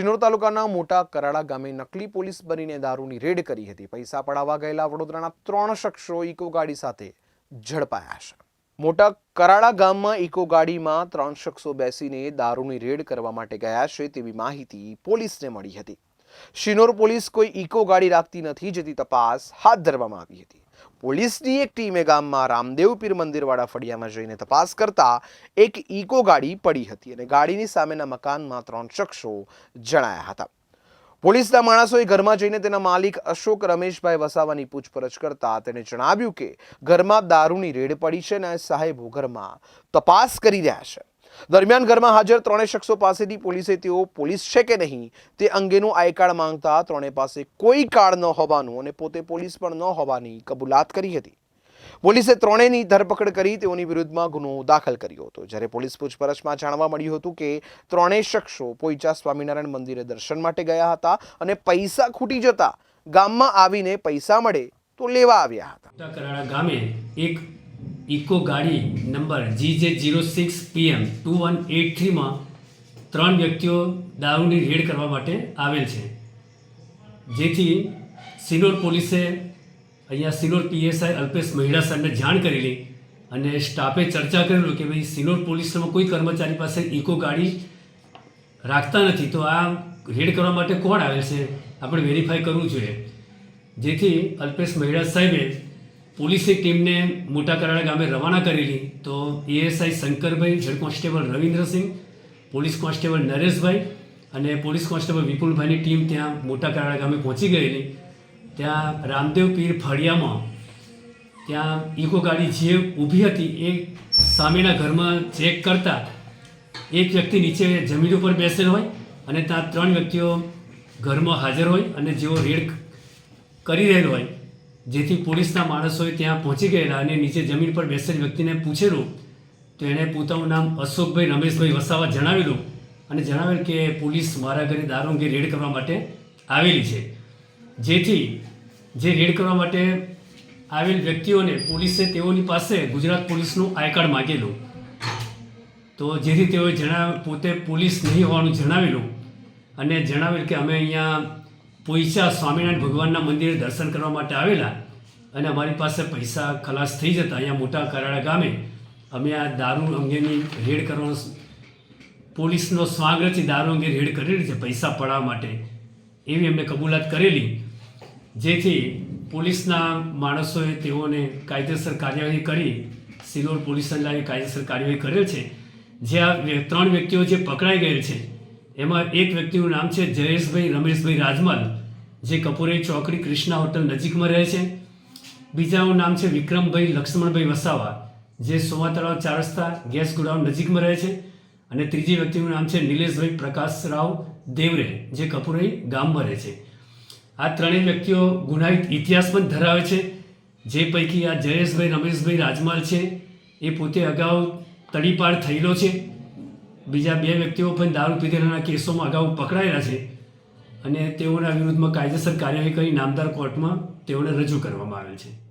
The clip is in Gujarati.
શિનોર તાલુકાના મોટા કરાડા ગામે નકલી પોલીસ બનીને દારૂની રેડ કરી હતી. પૈસા પડાવવા ગયેલા વડોદરાના ત્રણ શખ્સો ઇકો ગાડી સાથે ઝડપાયા છે. મોટા કરાડા ગામમાં ઇકો ગાડીમાં ત્રણ શખ્સો બેસીને દારૂની રેડ કરવા માટે ગયા છે તેવી માહિતી પોલીસને મળી હતી. શિનોર પોલીસ કોઈ ઇકો ગાડી રાખતી નથી, જેથી તપાસ હાથ ધરવામાં આવી હતી. પોલીસની એક ટીમે ગામમાં રામદેવ પીર મંદિરવાળા ફળિયામાં જઈને તપાસ કરતા એક ઇકો ગાડી પડી હતી અને ગાડીની સામેના મકાનમાં ત્રણ શખ્સો જણાયા હતા. પોલીસના માણસોએ ઘરમાં જઈને તેના માલિક અશોક રમેશભાઈ વસાવાની પૂછપરછ કરતા તેણે જણાવ્યું કે ઘરમાં દારૂની રેડ પડી છે અને સાહેબો ઘરમાં તપાસ કરી રહ્યા છે. દરમિયાન ઘરમાં હાજર ત્રણેય શખ્સો પાસેથી પોલીસે તેઓ પોલીસ છે કે નહીં તે અંગેનું આઈ કાર્ડ માંગતા ત્રણેય પાસે કોઈ કાર્ડ ન હોવાનું અને પોતે પોલીસ પણ ન હોવાની કબૂલાત કરી હતી. પોલીસે ત્રણેયની ધરપકડ કરી તેઓની વિરુદ્ધમાં ગુનો દાખલ કર્યો હતો. જ્યારે પોલીસ પૂછપરછમાં જાણવા મળ્યું હતું કે ત્રણેય શખ્સો પોઈચા સ્વામિનારાયણ મંદિરે દર્શન માટે ગયા હતા અને પૈસા ખૂટી જતા ગામમાં આવીને પૈસા મળે તો લેવા આવ્યા હતા. ગામે એક ઇકો ગાડી number G J zero six P M two one eight થ્રીમાં ત્રણ વ્યક્તિઓ દારૂની રેડ કરવા માટે આવેલ છે. જેથી સિનોર પોલીસે અહીંયા સિનોર પીએસઆઈ અલ્પેશ મહિડા સાહેબને જાણ કરેલી અને સ્ટાફે ચર્ચા કરેલું કે ભાઈ સિનોર પોલીસમાં કોઈ કર્મચારી પાસે ઇકો ગાડી રાખતા નથી, તો આ રેડ કરવા માટે કોણ આવેલ છે? આપણે વેરીફાઈ કરવું જોઈએ. જેથી અલ્પેશ મહિડા સાહેબે પોલીસની ટીમને મોટા કરાડા ગામે રવાના કરેલી તો ASI Shankarbhai head constable Ravindrasinh, police constable Nareshbhai અને પોલીસ કોન્સ્ટેબલ વિપુલભાઈની ટીમ ત્યાં મોટા કરાડા ગામે પહોંચી ગયેલી. ત્યાં રામદેવ પીર ફળિયામાં ત્યાં ઇકો ગાડી જે ઊભી હતી એ સામેના ઘરમાં ચેક કરતા એક વ્યક્તિ નીચે જમીન ઉપર બેસેલ હોય અને ત્યાં ત્રણ વ્યક્તિઓ ઘરમાં હાજર હોય અને જેઓ રેડ કરી રહેલ હોય. જેથી પોલીસના માણસોએ ત્યાં પહોંચી ગયેલા અને નીચે જમીન પર બેસેલ વ્યક્તિને પૂછેલું, તો એણે પોતાનું નામ અશોકભાઈ રમેશભાઈ વસાવા જણાવેલું અને જણાવેલ કે પોલીસ મારા ઘરે દારૂ રેડ કરવા માટે આવેલી છે. જેથી જે રેડ કરવા માટે આવેલ વ્યક્તિઓને પોલીસે તેઓની પાસે ગુજરાત પોલીસનું આઈ કાર્ડ માગેલું. તો જેથી તેઓએ જણાવ પોતે પોલીસ નહીં હોવાનું જણાવેલું અને જણાવેલ કે અમે અહીંયા પોઈચા સ્વામિનારાયણ ભગવાનના મંદિરે દર્શન કરવા માટે આવેલા અને અમારી પાસે પૈસા ખલાસ થઈ જતા અહીંયા મોટા કરાળા ગામે અમે આ દારૂ અંગેની રેડ કરવાનો પોલીસનો સ્વાગતથી દારૂ અંગે રેડ કરેલી છે પૈસા પડાવવા માટે. એવી અમે કબૂલાત કરેલી. જેથી પોલીસના માણસોએ તેઓને કાયદેસર કાર્યવાહી કરી, સિલોર પોલીસને લાવી કાયદેસર કાર્યવાહી કરેલ છે. જે આ ત્રણ વ્યક્તિઓ જે પકડાઈ ગયેલ છે, એમાં એક વ્યક્તિનું નામ છે જયેશભાઈ રમેશભાઈ રાજમલ, જે કપૂરે ચોકડી કૃષ્ણા હોટલ નજીકમાં રહે છે. બીજાનું નામ છે વિક્રમભાઈ, લક્ષ્મણભાઈ વસાવા, જે સોમા તળાવ ચાર રસ્તા ગેસ ગોડાઉન નજીકમાં રહે છે. અને ત્રીજી વ્યક્તિનું નામ છે નિલેશભાઈ પ્રકાશરાવ દેવરે, જે કપૂરઈ ગામમાં રહે છે. આ ત્રણેય વ્યક્તિઓ ગુનાહિત ઇતિહાસ પણ ધરાવે છે. જે પૈકી આ જયેશભાઈ, રમેશભાઈ રાજમાલ છે, એ પોતે અગાઉ તડીપાર થયેલો છે. બીજા બે વ્યક્તિઓ પણ દારૂ પીધેલાના કેસોમાં અગાઉ પકડાયેલા છે. અને તેઓના વિરુદ્ધમાં કાયદેસર કાર્યવાહી કરી નામદાર કોર્ટમાં તેઓને રજૂ કરવામાં આવેલ છે.